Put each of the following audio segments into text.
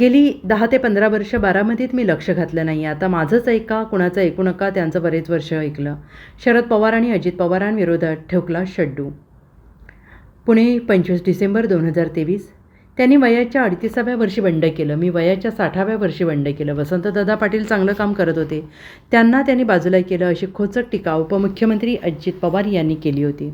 गेली दहा ते पंधरा वर्ष बारामतीत मी लक्ष घातलं नाही. आता माझंच ऐका कुणाचं ऐकू नका त्यांचं बरेच वर्ष ऐकलं. शरद पवार आणि अजित पवारांविरोधात ठोकला शड्डू. पुणे पंचवीस डिसेंबर दोन हजार तेवीस. त्यांनी वयाच्या अडतीसाव्या वर्षी बंड केलं. मी वयाच्या साठाव्या वर्षी बंड केलं. वसंतदादा पाटील चांगलं काम करत होते. त्यांना त्यांनी बाजूला केलं अशी खोचक टीका उपमुख्यमंत्री अजित पवार यांनी केली होती.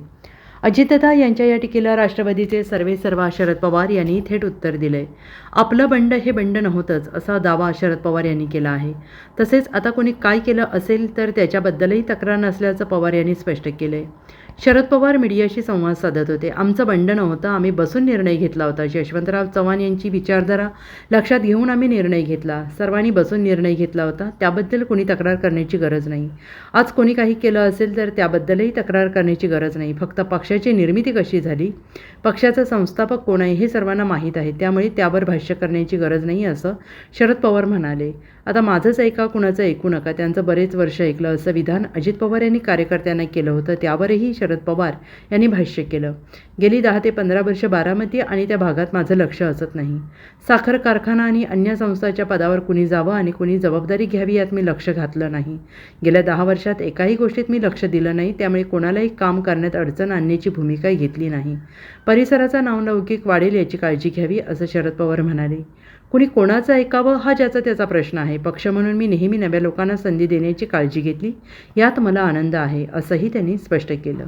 अजितदा यांच्या या टीकेला राष्ट्रवादीचे सर्वे सर्वा शरद पवार यांनी थेट उत्तर दिलंय आपलं बंड हे बंड नव्हतंच असा दावा शरद पवार यांनी केला आहे. तसेच आता कोणी काय केलं असेल तर त्याच्याबद्दलही तक्रार नसल्याचं पवार यांनी स्पष्ट केलं आहे शरद पवार मीडियाशी संवाद साधत होते. आमचं बंड होतं आम्ही बसून निर्णय घेतला होता. यशवंतराव चव्हाण यांची विचारधारा लक्षात घेऊन आम्ही निर्णय घेतला. सर्वांनी बसून निर्णय घेतला होता. त्याबद्दल कोणी तक्रार करण्याची गरज नाही. आज कोणी काही केलं असेल तर त्याबद्दलही तक्रार करण्याची गरज नाही. फक्त पक्षाची निर्मिती कशी झाली? पक्षाचा संस्थापक कोण आहे हे सर्वांना माहीत आहे. त्यामुळे त्यावर भाष्य करण्याची गरज नाही असं शरद पवार म्हणाले. आता माझंच ऐका कुणाचं ऐकू नका. त्यांचं बरेच वर्ष ऐकलं असं विधान अजित पवार यांनी कार्यकर्त्यांना केलं होतं. त्यावरही शरद पवार यांनी भाष्य केलं. गेली दहा ते पंधरा वर्ष बारामती आणि त्या भागात माझं लक्ष असत नाही. साखर कारखाना आणि अन्य संस्थाच्या पदावर कुणी जावं आणि कुणी जबाबदारी घ्यावी यात मी लक्ष घातलं नाही. गेल्या दहा वर्षात एकाही गोष्टीत मी लक्ष दिलं नाही त्यामुळे कोणालाही काम करण्यात अडचण आणण्याची भूमिका घेतली नाही. परिसराचा नावलौकिक वाढेल याची काळजी घ्यावी असं शरद पवार म्हणाले. कुणी कोणाचं ऐकावं हा ज्याचा त्याचा प्रश्न आहे. पक्ष म्हणून मी नेहमी नव्या लोकांना संधी देण्याची काळजी घेतली. यात मला आनंद आहे असंही त्यांनी स्पष्ट केलं.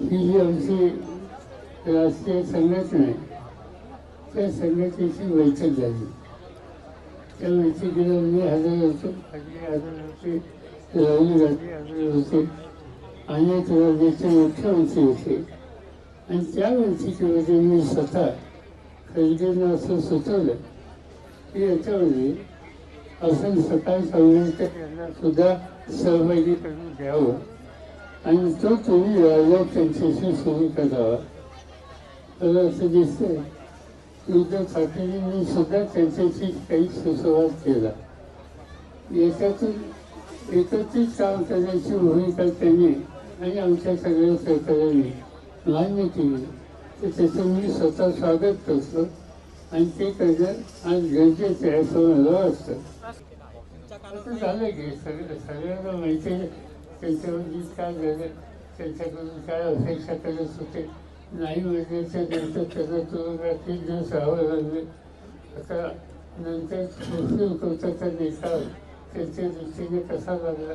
ही जी आमची राष्ट्रीय संघटना आहे त्या संघटनेची बैठक झाली. त्या बैठकीला मी हजर होतो. खडगे हजर होते राहुल गांधी हजर होते. अनेक राज्याचे मुख्यमंत्री होते आणि त्या बैठकीमध्ये मी स्वतः खरेदींना असं सुचवलं की याच्यामध्ये आपण स्वतः सांगितलं यांना सुद्धा सहभागी करून घ्यावं. आणि तो तुम्ही राजा त्यांच्याशी सुरू करावा. तर असं दिसतंय युद्ध ठाकरेंनी सुद्धा त्यांच्याशी काही सुसंवाद केला. याच्यातून एकत्रित काम करण्याची भूमिका त्यांनी आणि आमच्या सगळ्या सहकार्यांनी मान्य केली तर त्याचं मी स्वतः स्वागत करतो. आणि ते करणं आज गरजेचं आहे असं मला वाटतं. झालं की सगळं सगळ्यांना माहिती आहे त्यांच्यावरती काय झालं त्यांच्याकडून काय अपेक्षा करत होते नाही म्हणण्याच्या नंतर त्याला तुरुंगात तीन दिवस राहावं लागले. आता नंतर कृषी होता नेता त्यांच्या दृष्टीने कसा लागला?